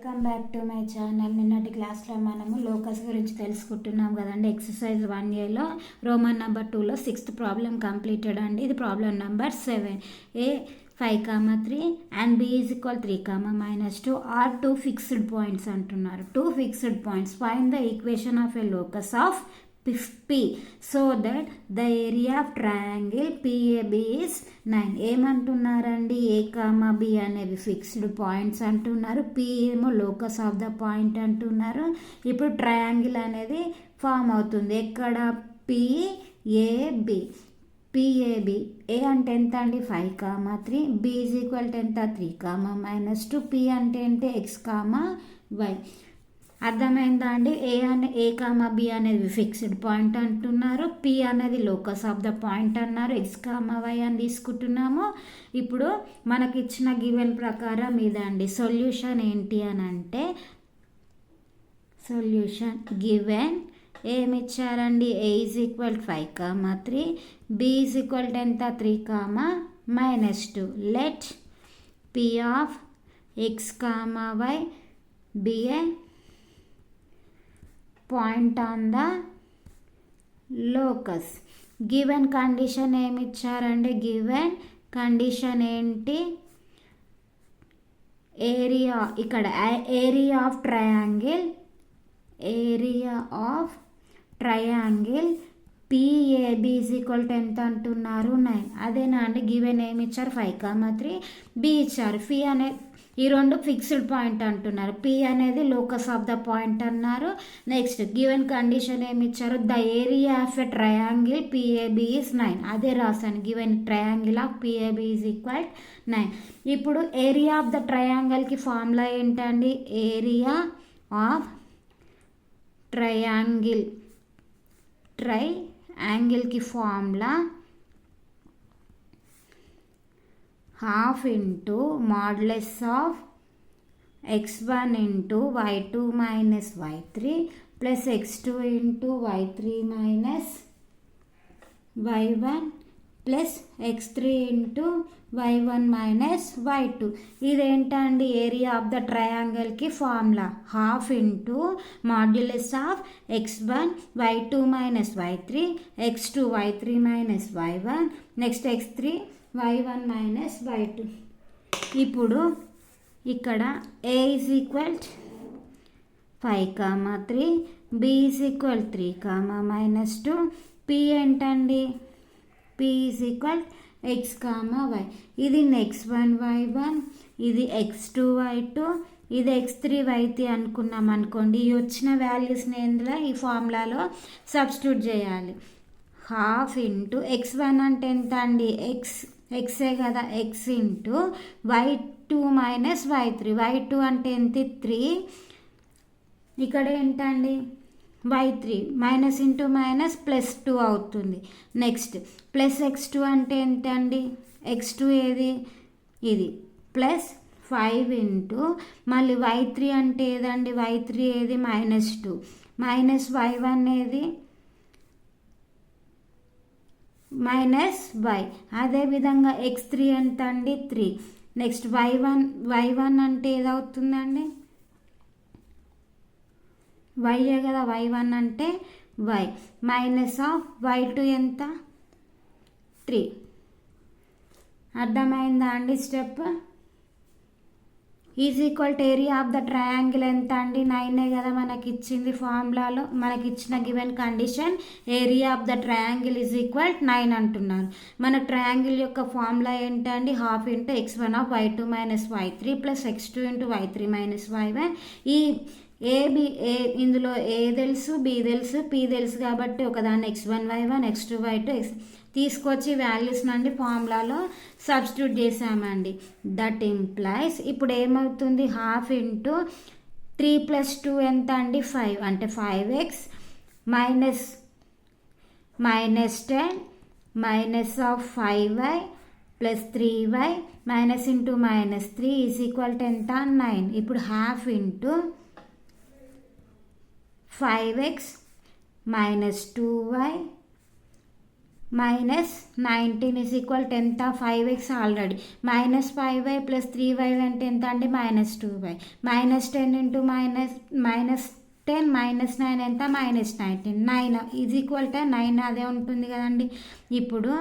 Welcome back to my channel నిన్నటి క్లాస్లో మనము లోకస్ గురించి తెలుసుకుంటున్నాం కదండి. ఎక్సర్సైజ్ వన్ ఇయర్లో రోమన్ నెంబర్ టూలో సిక్స్త్ ప్రాబ్లం కంప్లీటెడ్ అండి. ఇది problem number seven A five comma three and B is equal three comma minus two are two fixed points అంటున్నారు. Two fixed points find the equation of a locus of fifty so that the area of triangle PAB is nine ఏమంటున్నారండి? A comma B అనేవి fixed points అంటున్నారు. P ఏమో locus of the point అంటున్నారు. ఇప్పుడు triangle అనేది form అవుతుంది. ఎక్కడ? PAB PAB ఏ అంటే ఎంత అండి? Five comma three B is equal to ఎంత? Three comma minus two P అంటే ఏంటి? ఎక్స్ కామా వై అర్థమైందా అండి? ఏ అనే ఏ కామా బి అనేది ఫిక్స్డ్ పాయింట్ అంటున్నారు. పి అనేది లోకస్ ఆఫ్ ద పాయింట్ అన్నారు. ఎక్స్ కామా వై అని తీసుకుంటున్నాము. ఇప్పుడు మనకి ఇచ్చిన గివెన్ ప్రకారం ఇదండి సొల్యూషన్ ఏంటి అని అంటే సొల్యూషన్ గివెన్ ఏమి ఇచ్చారండి A is equal five comma three B is equal ఎంత? Three comma minus two let P of X comma Y be a point on the locus. Given condition ఏమి ఇచ్చారండి గివెన్ కండిషన్ ఏంటి? Area ఇక్కడ area of triangle area of triangle PAB is equal to ఎంత అంటున్నారు? Nine. అదేనా అండి? Given ఏమి ఇచ్చారు ఫైవ్ కామా త్రీ? బి ఇచ్చారు. ఫీ అనే ఈ రెండు ఫిక్స్డ్ పాయింట్ అంటున్నారు. పి అనేది లోకస్ ఆఫ్ ద పాయింట్ అన్నారు. నెక్స్ట్ గివెన్ కండిషన్ ఏమి ఇచ్చారు the area of a triangle PAB is nine అదే రాశాను. Given triangle of PAB is equal nine ఇప్పుడు ఏరియా ఆఫ్ ద ట్రయాంగిల్కి ఫార్ములా ఏంటండి? ఏరియా ఆఫ్ ట్రయాంగిల్ ట్రై యాంగిల్కి formula half into modulus of X one into Y two minus Y three plus X two into Y three minus Y one plus X three into Y one minus Y two ఇదేంటండి area of the ట్రయాంగిల్కి formula half into modulus of X one Y two minus Y three X two Y three minus Y one next X three Y one minus Y two ఇప్పుడు ఇక్కడ A is equal five comma three B is equal three comma minus two P ఏంటండి? P is equal X comma Y ఇది next one why one ఇది X two why two ఇది X three why three అనుకున్నాం అనుకోండి. ఈ వచ్చిన వాల్యూస్ని ఎందులో ఈ ఫార్ములాలో సబ్స్టిట్యూట్ చేయాలి. హాఫ్ ఇంటూ ఎక్స్ వన్ అంటే ఎంత అండి ఎక్స్ ఎక్సే కదా X into Y two minus Y three Y two అంటే ఎంత త్రీ ఇక్కడ ఏంటండి? Y three minus into minus plus two అవుతుంది. నెక్స్ట్ ప్లస్ ఎక్స్ టూ అంటే ఎంత అండి ఎక్స్ టూ ఏది? ఇది. ప్లస్ ఫైవ్ ఇంటూ మళ్ళీ వై త్రీ అంటే ఏదండి? వై త్రీ ఏది? Minus two minus Y one ఏది? మైనస్ వై అదేవిధంగా ఎక్స్ త్రీ ఎంత అండి three next Y one Y one అంటే ఏదవుతుందండి? వైయే కదా వై వన్ అంటే Y minus of Y two ఎంత? త్రీ అర్థమైందా అండి step is equal to area of the triangle ఎంత అండి? నైనే కదా మనకి ఇచ్చింది ఫార్ములాలో. మనకి ఇచ్చిన given condition area of the triangle is equal nine అంటున్నారు. మన ట్రయాంగిల్ యొక్క ఫార్ములా ఏంటండి half into X one of Y two minus Y three plus X two into Y three minus Y one. ఈ ఏ బి ఏ ఇందులో ఏ తెలుసు? B తెలుసు. P తెలుసు కాబట్టి ఒకదాన్ని X one Y one X two Y two X తీసుకొచ్చి values నుండి ఫార్ములాలో సబ్స్టిట్యూట్ చేసామండి. దట్ ఇంప్లైస్ ఇప్పుడు ఏమవుతుంది? Half into three plus two ఎంత అండి ఫైవ్. అంటే five X minus minus ten minus of five Y plus three Y minus into minus three is equal to ఎంత నైన్. ఇప్పుడు half into five X minus two Y minus nineteen is equal tenth ఎంత five X already minus five Y plus three Y అంటే ఎంత అండి minus two Y minus ten into minus minus ten minus nine ఎంత? Minus nineteen nine is equal to nine అదే ఉంటుంది కదండి. ఇప్పుడు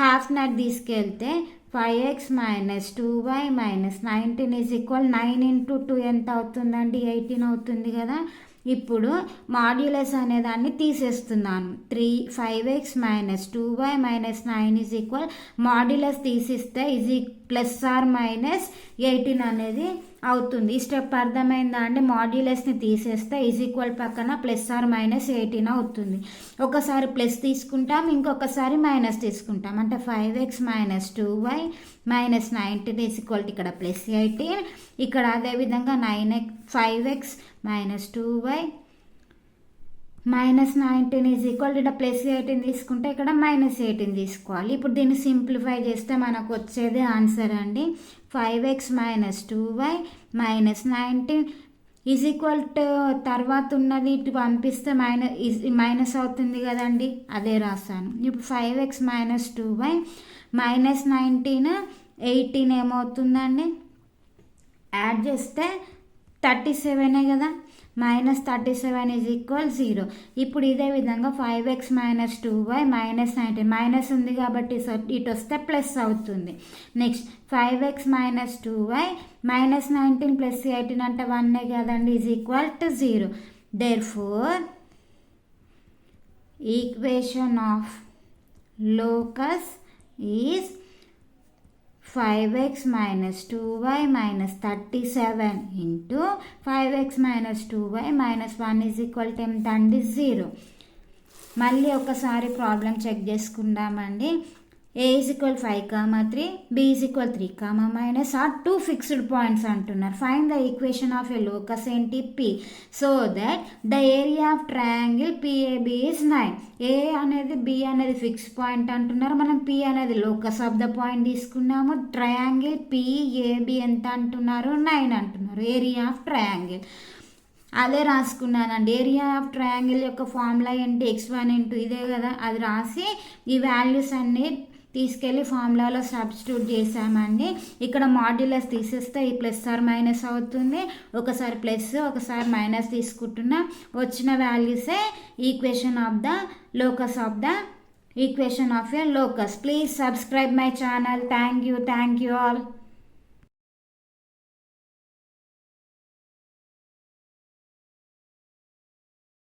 half నట్ తీసుకెళ్తే five X minus two Y minus nineteen is equal nine into two ఎంత అవుతుందండి? Eighteen అవుతుంది కదా. ఇప్పుడు మాడ్యులస్ అనే దాన్ని తీసేస్తున్నాను. Three five X minus two Y minus nine is equal. Modulus తీసిస్తే is plus or minus eighteen అనేది అవుతుంది. ఈ స్టెప్ అర్థమైందా అంటే మాడ్యులస్ని తీసేస్తే ఈజ్ ఈక్వల్ పక్కన ప్లస్ ఆర్ మైనస్ ఎయిటీన్ అవుతుంది. ఒకసారి ప్లస్ తీసుకుంటాం ఇంకొకసారి మైనస్ తీసుకుంటాం. అంటే five X minus two Y minus nineteen is equal ఇక్కడ ప్లస్ ఎయిటీన్ ఇక్కడ అదేవిధంగా nine X five X minus two Y minus nineteen is equal ఇక్కడ ప్లస్ ఎయిటీన్ తీసుకుంటే ఇక్కడ మైనస్ ఎయిటీన్ తీసుకోవాలి. ఇప్పుడు దీన్ని సింప్లిఫై చేస్తే మనకు వచ్చేది ఆన్సర్ అండి. Five X minus two Y minus nineteen is equal to తర్వాత ఉన్నది ఇటు పంపిస్తే మైనస్ మైనస్ అవుతుంది కదండి. అదే రాశాను. ఇప్పుడు five X minus two Y minus nineteen eighteen ఏమవుతుందండి? యాడ్ చేస్తే థర్టీ సెవెనే కదా. Minus thirty seven is equal zero ఇప్పుడు ఇదే విధంగా five X minus two Y minus nineteen minus ఉంది కాబట్టి ఇటు వస్తే ప్లస్ అవుతుంది. Next five X minus two Y minus nineteen plus eighteen అంటే వన్నే కదండి? Is equal to zero therefore equation of locus is five X minus two Y minus thirty seven into five X minus two Y minus one is equal to ఎంత అండి zero మళ్ళీ ఒకసారి problem check చేసుకుందామండి. A is equal five comma three B is equal three comma minus or two fixed points అంటున్నారు. Find the equation of a locus ఏంటి P so that the area of triangle PAB is nine A అనేది B అనేది fix point అంటున్నారు. మనం P అనేది locus of the point తీసుకున్నాము. Triangle PAB ఎంత అంటున్నారు? నైన్ అంటున్నారు. ఏరియా ఆఫ్ ట్రయాంగిల్ అదే రాసుకున్నానండి. ఏరియా ఆఫ్ ట్రయాంగిల్ యొక్క ఫార్ములా ఏంటి? ఎక్స్ వన్ ఇంటూ ఇదే కదా. అది రాసి ఈ వాల్యూస్ అన్నీ తీసుకెళ్ళి ఫార్ములాలో సబ్స్టిట్యూట్ చేసామండి ఇక్కడ మాడ్యులస్ తీసేస్తే ఈ ప్లస్ ఆర్ మైనస్ అవుతుంది. ఒకసారి ప్లస్ ఒకసారి మైనస్ తీసుకుంటున్నా. వచ్చిన వాల్యూసే equation of the locus of the equation of your locus. Please subscribe my channel. Thank you thank you all.